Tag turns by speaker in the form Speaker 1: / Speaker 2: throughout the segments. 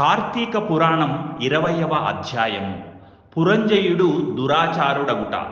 Speaker 1: కార్తీక పురాణం ఇరవయవ అధ్యాయము. పురంజయుడు దురాచారుడగుట.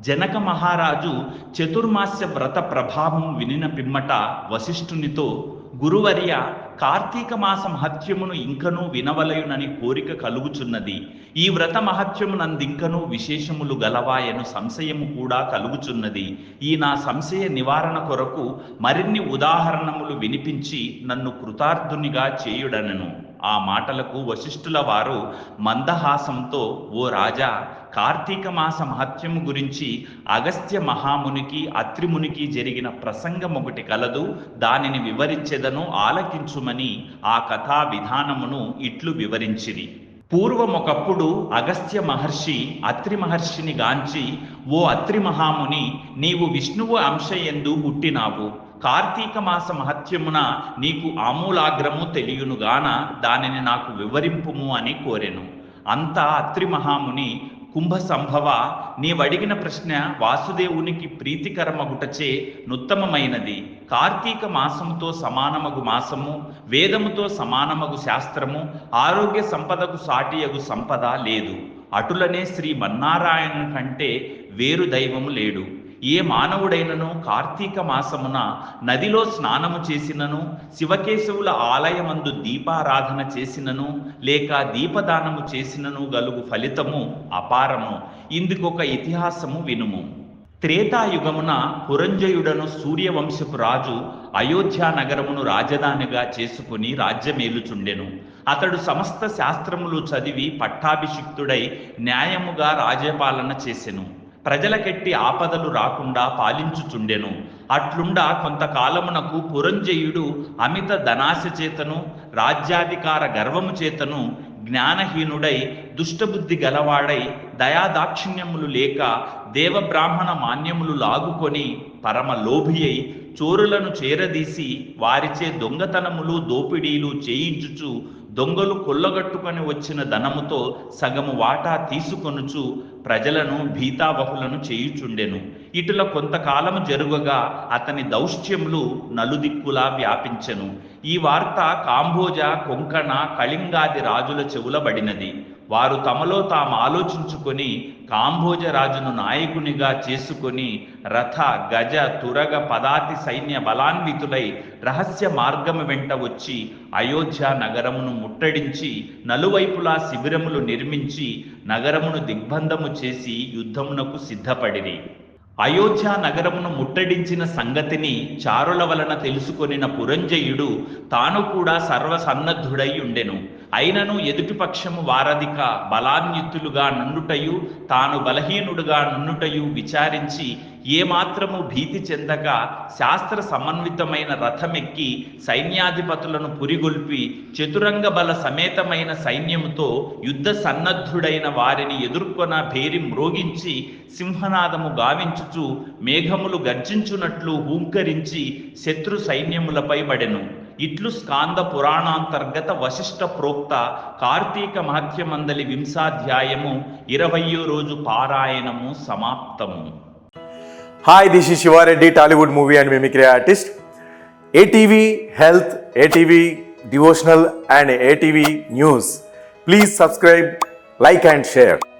Speaker 1: జనక మహారాజు చతుర్మాస్య వ్రత ప్రభావం వినిన పిమ్మట వశిష్ఠునితో గురువర్య కార్తీక మాస మహత్యమును ఇంకనూ వినవలయునని కోరిక కలుగుచున్నది. ఈ వ్రత మహత్యమునందింకనూ విశేషములు గలవాయను సంశయము కూడా కలుగుచున్నది. ఈ నా సంశయ నివారణ కొరకు మరిన్ని ఉదాహరణములు వినిపించి నన్ను కృతార్థునిగా చేయుడనను. ఆ మాటలకు వశిష్ఠుల వారు మందహాసంతో ఓ రాజా కార్తీక మాస మహత్యము గురించి అగస్త్య మహామునికి అత్రిమునికి జరిగిన ప్రసంగం ఒకటి కలదు దానిని వివరించెదను ఆలకించుమని ఆ కథా విధానమును ఇట్లు వివరించిరి. పూర్వమొకప్పుడు అగస్త్య మహర్షి అత్రి మహర్షిని గాంచి ఓ అత్రి మహాముని నీవు విష్ణువు అంశయందు పుట్టినావు. కార్తీక మాస మహత్యమున నీకు ఆమూలాగ్రము తెలియనుగాన దానిని నాకు వివరింపుము అని కోరెను. అంతా అత్రి మహాముని కుంభ సంభవ నీవడిగిన ప్రశ్న వాసుదేవునికి ప్రీతికరమగుటచే నుత్తమమైనది. కార్తీక మాసముతో సమానమగు మాసము వేదముతో సమానమగు శాస్త్రము ఆరోగ్య సంపదకు సాటియగు సంపద లేదు. అటులనే శ్రీ మన్నారాయణ కంటే వేరు దైవము లేడు. ఏ మానవుడైనను కార్తీక మాసమున నదిలో స్నానము చేసినను శివకేశవుల ఆలయమందు దీపారాధన చేసినను లేక దీపదానము చేసినను గలుగు ఫలితము అపారము. ఇందుకొక ఇతిహాసము వినుము. త్రేతాయుగమున పురంజయుడను సూర్యవంశపు రాజు అయోధ్య నగరమును రాజధానిగా చేసుకుని రాజ్యమేలుచుండెను. అతడు సమస్త శాస్త్రములు చదివి పట్టాభిషిక్తుడై న్యాయముగా రాజ్యపాలన చేసెను. ప్రజలకెట్టి ఆపదలు రాకుండా పాలించుచుండెను. అట్లుండా కొంతకాలమునకు పురంజయుడు అమిత ధనాశ చేతను రాజ్యాధికార గర్వము చేతను జ్ఞానహీనుడై దుష్టబుద్ధి గలవాడై దయాదాక్షిణ్యములు లేక దేవబ్రాహ్మణ మాన్యములు లాగుకొని పరమ లోభి అయి చోరులను చేరదీసి వారిచే దొంగతనములు దోపిడీలు చేయించుచు దొంగలు కొల్లగట్టుకొని వచ్చిన ధనముతో సగము వాటా తీసుకొనుచు ప్రజలను భీతావహులను చేయుచుండెను. ఇటుల కొంతకాలము జరుగగా అతని దౌష్ట్యములు నలుదిక్కులా వ్యాపించెను. ఈ వార్త కాంభోజ కొంకణ కళింగాది రాజుల చెవులబడినది వారు తమలో తాము ఆలోచించుకొని కాంభోజ రాజును నాయకునిగా చేసుకొని రథ గజ తురగ పదాతి సైన్య బలాన్వితులై రహస్య మార్గము వెంట వచ్చి అయోధ్య నగరమును ముట్టడించి నలువైపులా శిబిరములు నిర్మించి నగరమును దిగ్బంధము చేసి యుద్ధమునకు సిద్ధపడిరి. అయోధ్య నగరమును ముట్టడించిన సంగతిని చారుల వలన తెలుసుకొనిన పురంజయుడు తాను కూడా సర్వసన్నద్ధుడై ఉండెను. అయినను ఎదుటిపక్షము వారధిక బలాన్యుతులుగా నుండుటయు తాను బలహీనుడుగా నుండుటయు విచారించి ఏమాత్రము భీతి చెందక శాస్త్ర సమన్వితమైన రథమెక్కి సైన్యాధిపతులను పురిగొల్పి చతురంగ బల సమేతమైన సైన్యముతో యుద్ధ సన్నద్ధుడైన వారిని ఎదుర్కొన భేరి మ్రోగించి సింహనాదము గావించుచు మేఘములు గర్జించునట్లు హూంకరించి శత్రు సైన్యములపై పడెను. ఇట్లు స్కాంద పురాణాంతర్గత వశిష్ట ప్రోక్త కార్తీక మహత్యమందలి వింసాధ్యాయము ఇరవయో రోజు పారాయణము సమాప్తము.
Speaker 2: Hi this is Siva Reddy Tollywood movie and mimicry artist ATV health ATV devotional and ATV news please subscribe like and share